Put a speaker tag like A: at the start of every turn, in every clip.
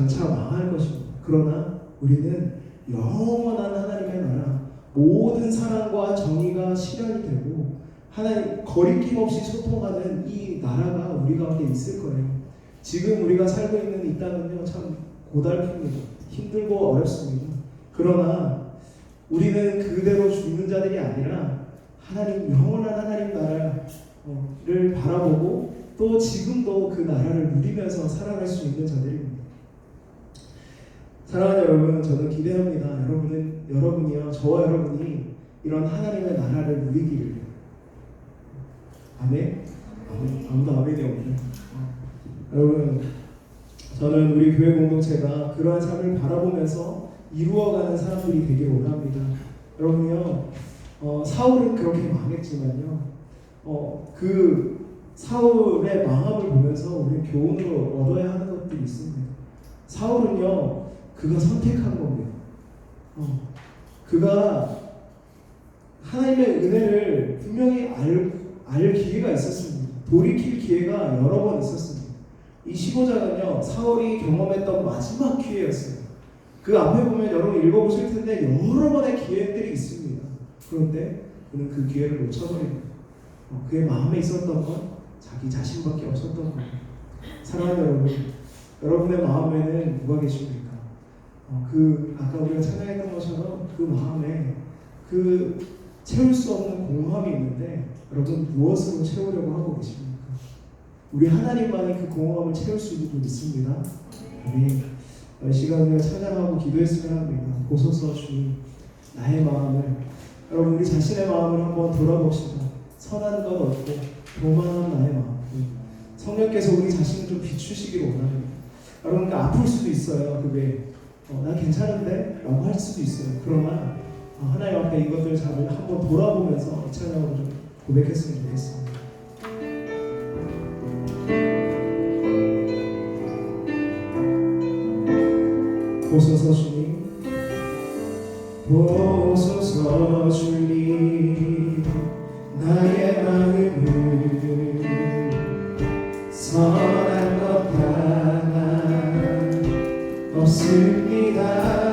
A: 장차 망할 것입니다. 그러나 우리는 영원한 하나님의 나라, 모든 사랑과 정의가 실현이 되고 하나님 거리낌 없이 소통하는 이 나라가 우리 가운데 있을 거예요. 지금 우리가 살고 있는 이 땅은요 참 고달픕니다. 힘들고 어렵습니다. 그러나 우리는 그대로 죽는 자들이 아니라 하나님 영원한 하나님 나라를 바라보고 또 지금도 그 나라를 누리면서 살아갈 수 있는 자들입니다. 사랑하는 여러분, 저는 기대합니다. 여러분은 여러분이요, 저와 여러분이 이런 하나님의 나라를 누리기를. 아멘. 아멘. 아무도 아멘이 없네. 여러분, 저는 우리 교회 공동체가 그러한 삶을 바라보면서 이루어가는 사람들이 되기를 원합니다. 여러분요, 어, 사울은 그렇게 망했지만요, 어, 그 사울의 망함을 보면서 우리는 교훈으로 얻어야 하는 것들이 있습니다. 사울은요, 그가 선택한 겁니다. 어, 그가 하나님의 은혜를 분명히 알, 알 기회가 있었습니다. 돌이킬 기회가 여러 번 있었습니다. 이 15장은요, 사울이 경험했던 마지막 기회였어요. 그 앞에 보면 여러분 읽어보실 텐데 여러 번의 기회들이 있습니다. 그런데 그는 그 기회를 놓쳐버립니다. 어, 그의 마음에 있었던 건 자기 자신밖에 없었던 거예요. 사랑하는 여러분, 여러분의 마음에는 누가 계십니까? 어, 그 아까 우리가 찬양했던 것처럼 그 마음에 그 채울 수 없는 공허함이 있는데 여러분 무엇으로 채우려고 하고 계십니까? 우리 하나님만이 그 공허함을 채울 수 있는 분 있습니다. 아멘. 이 시간 우리가 찬양하고 기도했으면 합니다. 보소서 주님 나의 마음을 여러분 우리 자신의 마음을 한번 돌아봅시다. 선한 것 없고 교만한 나의 마음. 성령께서 우리 자신을 좀 비추시기를 원합니다. 여러분 그 아플 수도 있어요. 그게 어, 난 괜찮은데? 라고 할 수도 있어요. 그러나 어, 하나님 앞에 이것들 잘 한번 돌아보면서 이 찬양으로 좀 고백했으면 좋겠습니다. 보소서 주님 보소서 주님 나의 마음을 선한 것 하나 없습 니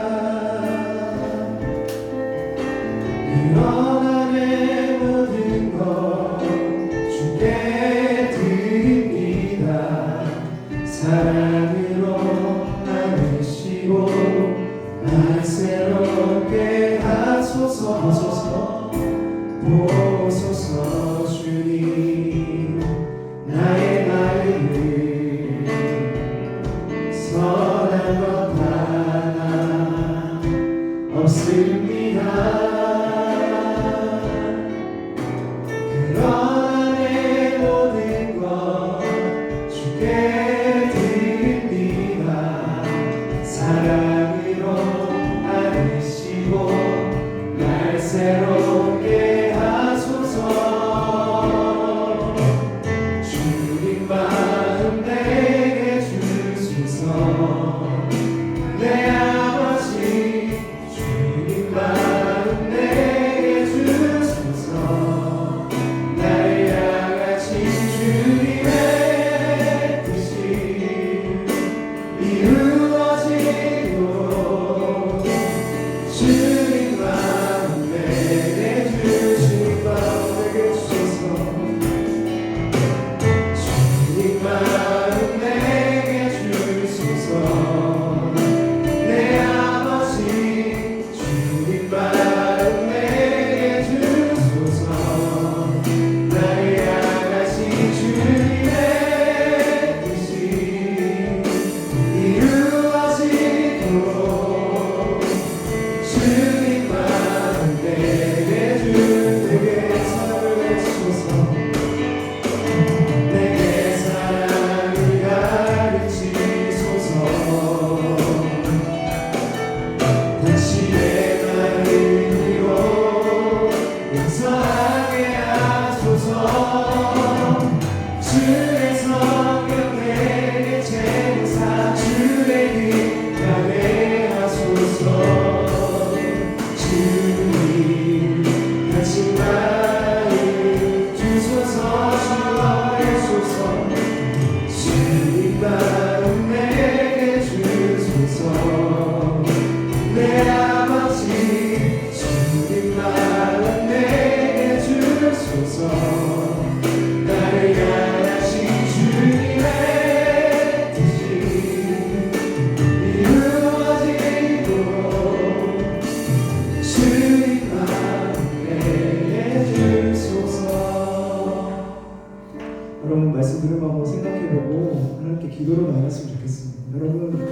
A: 말씀 들음하고 생각해보고 하나님께 기도로 나갔으면 좋겠습니다. 여러분,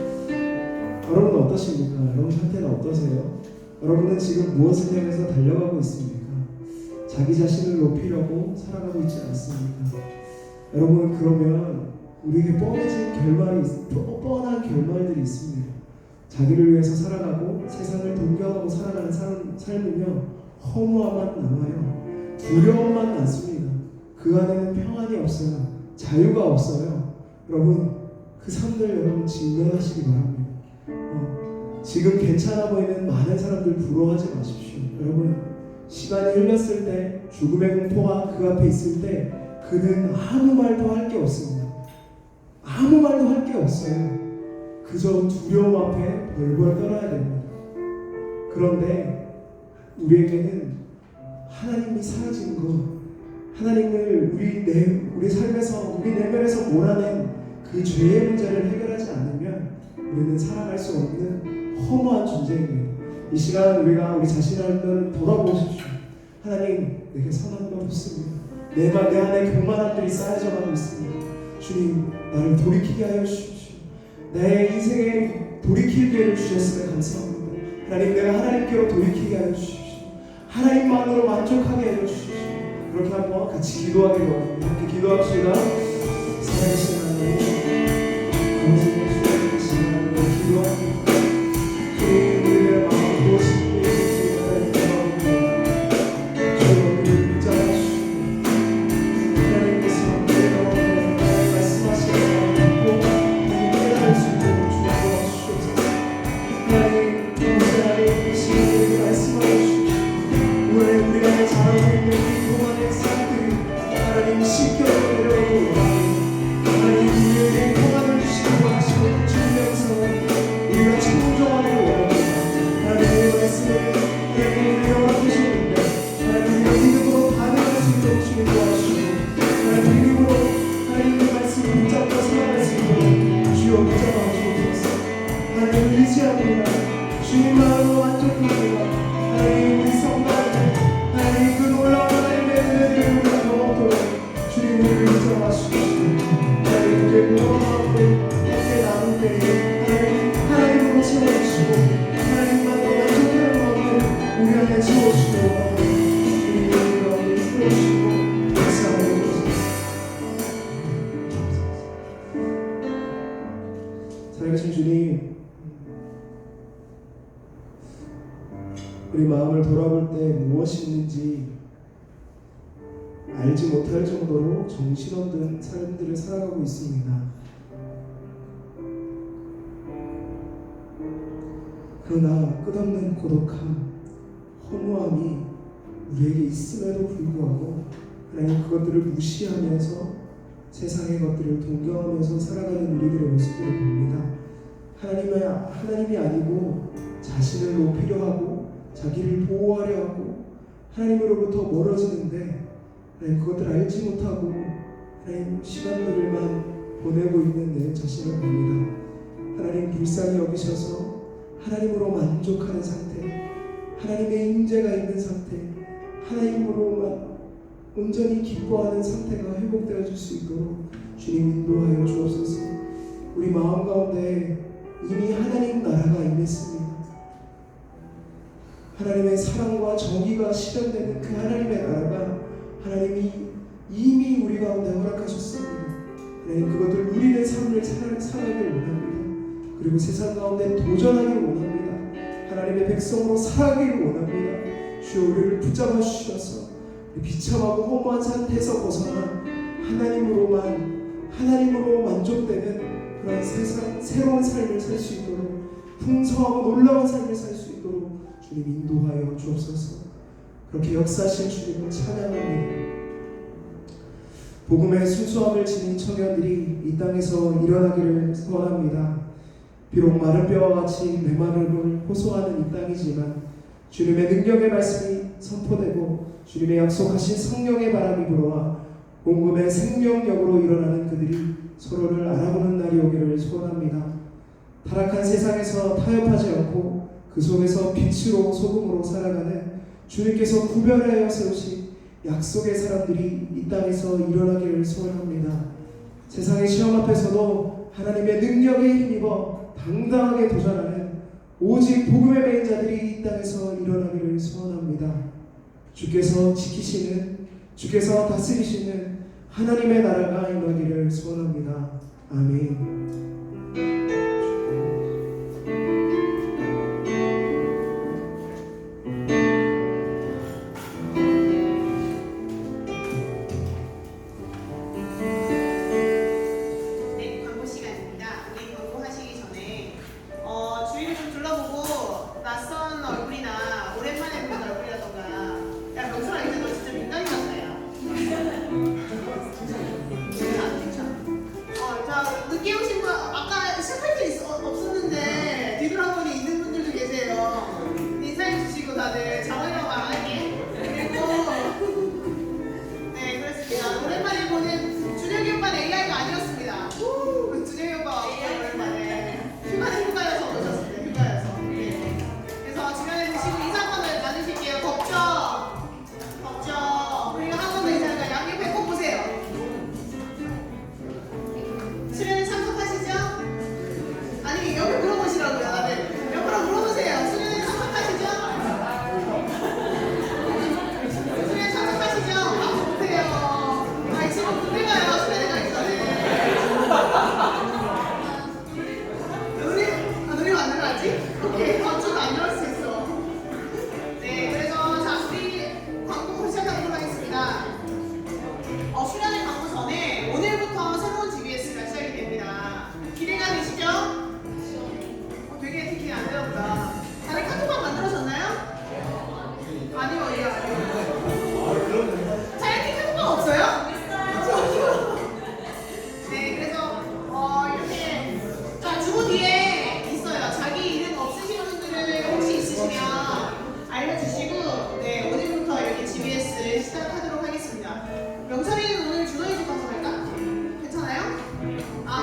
A: 여러분 어떠십니까? 여러분 상태는 어떠세요? 여러분은 지금 무엇을 향해서 달려가고 있습니까? 자기 자신을 높이려고 살아가고 있지 않습니까? 여러분 그러면 우리에게 뻔해진 결말이 뻔한 결말들이 있습니다. 자기를 위해서 살아가고 세상을 동경하고 살아가는 삶, 삶은요 허무함만 남아요. 두려움만 남습니다. 그 안에는 평안이 없어요. 자유가 없어요. 여러분 그 삶들 여러분 직면하시기 바랍니다. 어, 지금 괜찮아 보이는 많은 사람들 부러워하지 마십시오. 여러분 시간이 흘렀을 때 죽음의 공포가 그 앞에 있을 때 그는 아무 말도 할 게 없습니다. 아무 말도 할 게 없어요. 그저 두려움 앞에 벌벌 떨어야 됩니다. 그런데 우리에게는 하나님이 사라진 것, 하나님을 우리 내 우리 삶에서 우리 내면에서 몰아낸 그 죄의 문제를 해결하지 않으면 우리는 살아갈 수 없는 허무한 존재입니다. 이 시간 우리가 우리 자신을 돌아보십시오. 하나님 내게 선한 것 없습니다. 내, 마- 내 안에 교만함들이 쌓여져 가고 있습니다. 주님 나를 돌이키게 하여 주십시오. 내 인생에 돌이킬 기회를 주셨음에 감사합니다. 하나님 내가 하나님께로 돌이키게 하여 주십시오. 하나님만으로 만족하게 하여 주십시오. 그렇게 한번 같이 기도하기로. 함께 기도합시다. 하나님, 우리 마음을 돌아볼 때 무엇이 있는지 알지 못할 정도로 정신없는 삶들을 살아가고 있습니다. 그러나 끝없는 고독함, 허무함이 우리에게 있음에도 불구하고 하나님 그것들을 무시하면서 세상의 것들을 동경하면서 살아가는 우리들의 모습들을 봅니다. 하나님의 하나님이 아니고 자신을 높이려 하고 자기를 보호하려 하고 하나님으로부터 멀어지는데 하나님 그것들 알지 못하고 하나님 시간들만 보내고 있는 내 자신을 봅니다. 하나님 불쌍히 여기셔서 하나님으로 만족하는 상태, 하나님의 임재가 있는 상태, 하나님으로만 온전히 기뻐하는 상태가 회복되어 줄 수 있도록 주님 인도하여 주옵소서. 우리 마음 가운데 이미 하나님 나라가 정의가 실현되는 그 하나님의 나라가 하나님이 이미 우리 가운데 허락하셨습니다. 하나님 그것들 누리는 삶을 살- 살아가길 원합니다. 그리고 세상 가운데 도전하길 원합니다. 하나님의 백성으로 살아가길 원합니다. 주여 우리를 붙잡아 주셔서 비참하고 허무한 상태에서 벗어나 하나님으로만 하나님으로 만족되는 그런 세상 새로운 삶을 살 수 있도록 풍성하고 놀라운 삶을 살 수 있도록 주님 인도하여 주옵소서. 그렇게 역사하신 주님을 찬양합니다. 복음의 순수함을 지닌 청년들이 이 땅에서 일어나기를 소원합니다. 비록 마른 뼈와 같이 메마름을 호소하는 이 땅이지만 주님의 능력의 말씀이 선포되고 주님의 약속하신 성령의 바람이 불어와 온몸의 생명력으로 일어나는 그들이 서로를 알아보는 날이 오기를 소원합니다. 타락한 세상에서 타협하지 않고 그 속에서 빛으로 소금으로 살아가는 주님께서 구별하여 세우신 약속의 사람들이 이 땅에서 일어나기를 소원합니다. 세상의 시험 앞에서도 하나님의 능력에 힘입어 당당하게 도전하는 오직 복음의 메인 자들이 이 땅에서 일어나기를 소원합니다. 주께서 지키시는 주께서 다스리시는 하나님의 나라가 임하기를 소원합니다. 아멘.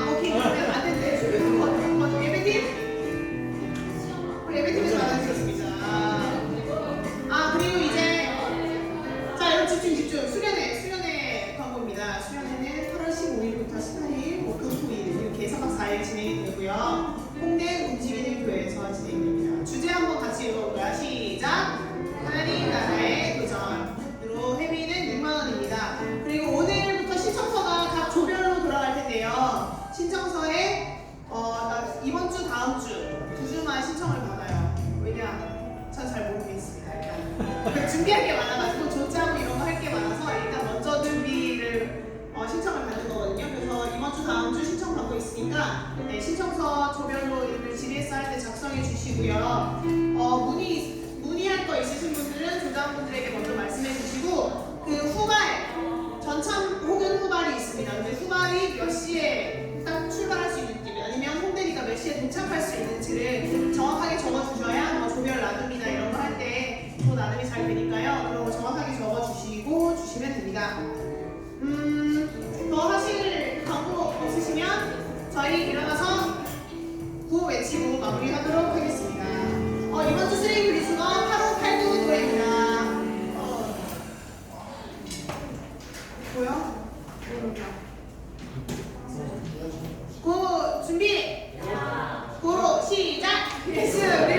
B: OK？ 몇 시에 딱 출발할 수 있는지 아니면 홍대니까 몇 시에 도착할 수 있는지를 정확하게 적어주셔야 뭐 조별 나눔이나 이런 거 할 때또 나눔이 잘 되니까요. 그런 거 정확하게 적어주시고 주시면 됩니다. 음, 더 하실 방법 없으시면 저희 일어나서 구 외치고 마무리하도록 하겠습니다. 어, 이번 주 쓰레기 분리수거 8호 8구 노래입니다. 어, 뭐야? 모르겠다. Isso,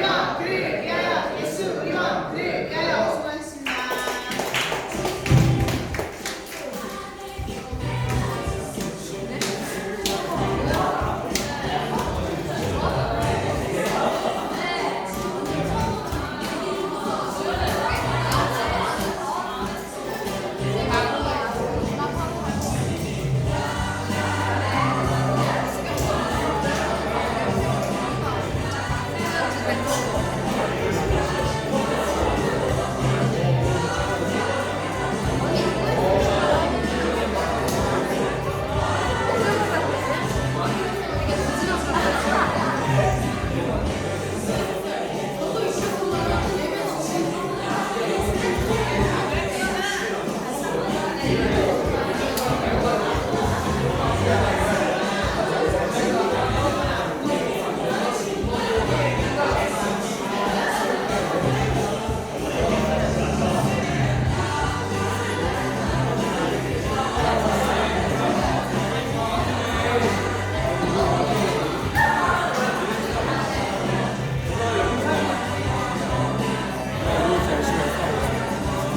B: Yeah.